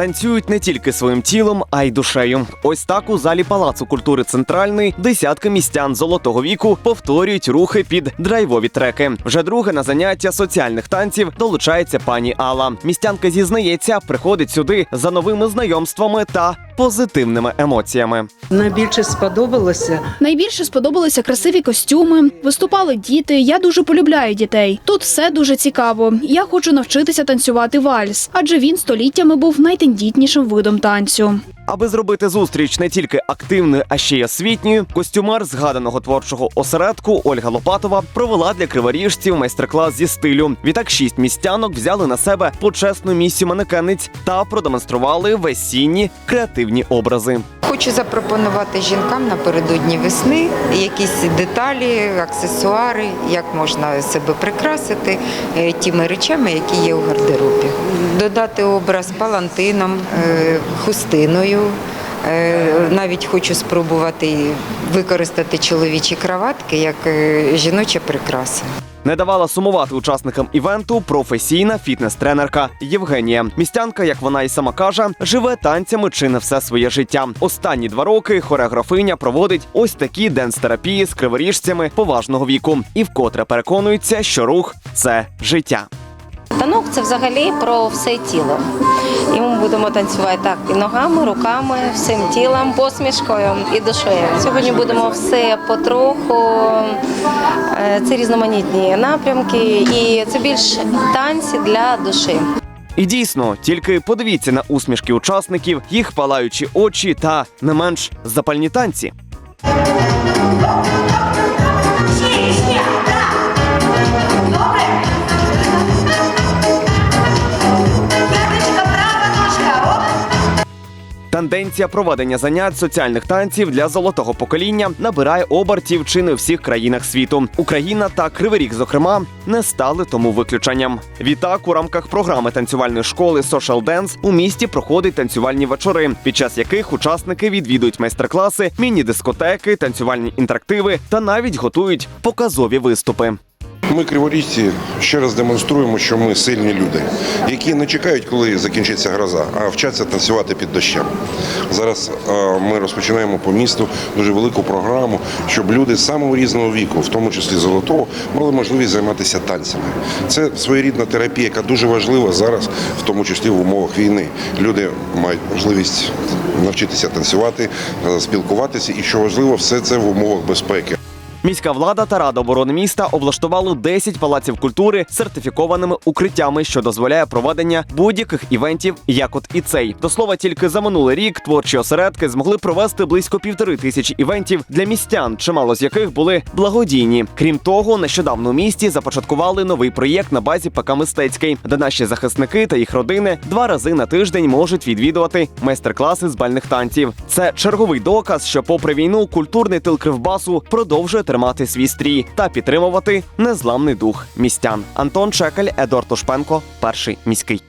танцюють не тільки своїм тілом, а й душею. Ось так у залі Палацу культури Центральний десятки містян золотого віку повторюють рухи під драйвові треки. Вже друге на заняття соціальних танців долучається пані Алла. Містянка зізнається, приходить сюди за новими знайомствами та позитивними емоціями. Найбільше сподобалося Найбільше сподобалися красиві костюми, виступали діти. Я дуже полюбляю дітей. Тут все дуже цікаво. Я хочу навчитися танцювати вальс, адже він століттями був найтендітнішим видом танцю. Аби зробити зустріч не тільки активною, а ще й освітньою, костюмер згаданого творчого осередку Ольга Лопатова провела для криворіжців майстер-клас зі стилю. Відтак шість містянок взяли на себе почесну місію манекенниць та продемонстрували весінні креативні образи. Хочу запропонувати жінкам напередодні весни якісь деталі, аксесуари, як можна себе прикрасити е, тими речами, які є у гардеробі. Додати образ палантином, е, хустиною. Е, Навіть хочу спробувати використати чоловічі краватки як е, жіноча прикраса. Не давала сумувати учасникам івенту професійна фітнес-тренерка Євгенія. Містянка, як вона і сама каже, живе танцями чи не все своє життя. Останні два роки хореографиня проводить ось такі денс-терапії з криворіжцями поважного віку і вкотре переконується, що рух це життя. Танок це взагалі про все тіло. І ми будемо танцювати так і ногами, руками, всім тілом, посмішкою і душею. Сьогодні будемо все потроху. Е, Це різноманітні напрямки, і це більш танці для душі. І дійсно, тільки подивіться на усмішки учасників, їх палаючі очі та не менш запальні танці. Тенденція проведення занять соціальних танців для золотого покоління набирає обертів чи не всіх країнах світу. Україна та Кривий Ріг, зокрема, не стали тому виключенням. Відтак, у рамках програми танцювальної школи Social Dance у місті проходять танцювальні вечори, під час яких учасники відвідують майстер-класи, міні-дискотеки, танцювальні інтерактиви та навіть готують показові виступи. Ми, криворіжці, ще раз демонструємо, що ми сильні люди, які не чекають, коли закінчиться гроза, а вчаться танцювати під дощем. Зараз е, ми розпочинаємо по місту дуже велику програму, щоб люди самого різного віку, в тому числі золотого, мали можливість займатися танцями. Це своєрідна терапія, яка дуже важлива зараз, в тому числі в умовах війни. Люди мають можливість навчитися танцювати, е, спілкуватися, і що важливо, все це в умовах безпеки. Міська влада та рада оборони міста облаштували 10 палаців культури сертифікованими укриттями, що дозволяє проведення будь-яких івентів, як от і цей. До слова, тільки за минулий рік творчі осередки змогли провести близько півтори тисячі івентів для містян, чимало з яких були благодійні. Крім того, нещодавно у місті започаткували новий проєкт на базі ПК Мистецький, де наші захисники та їх родини два рази на тиждень можуть відвідувати майстер-класи з бальних танців. Це черговий доказ, що, попри війну, культурний тил Кривбасу продовжує тримати свій стрій та підтримувати незламний дух містян. Антон Чекаль, Едуард Тошпенко, перший міський.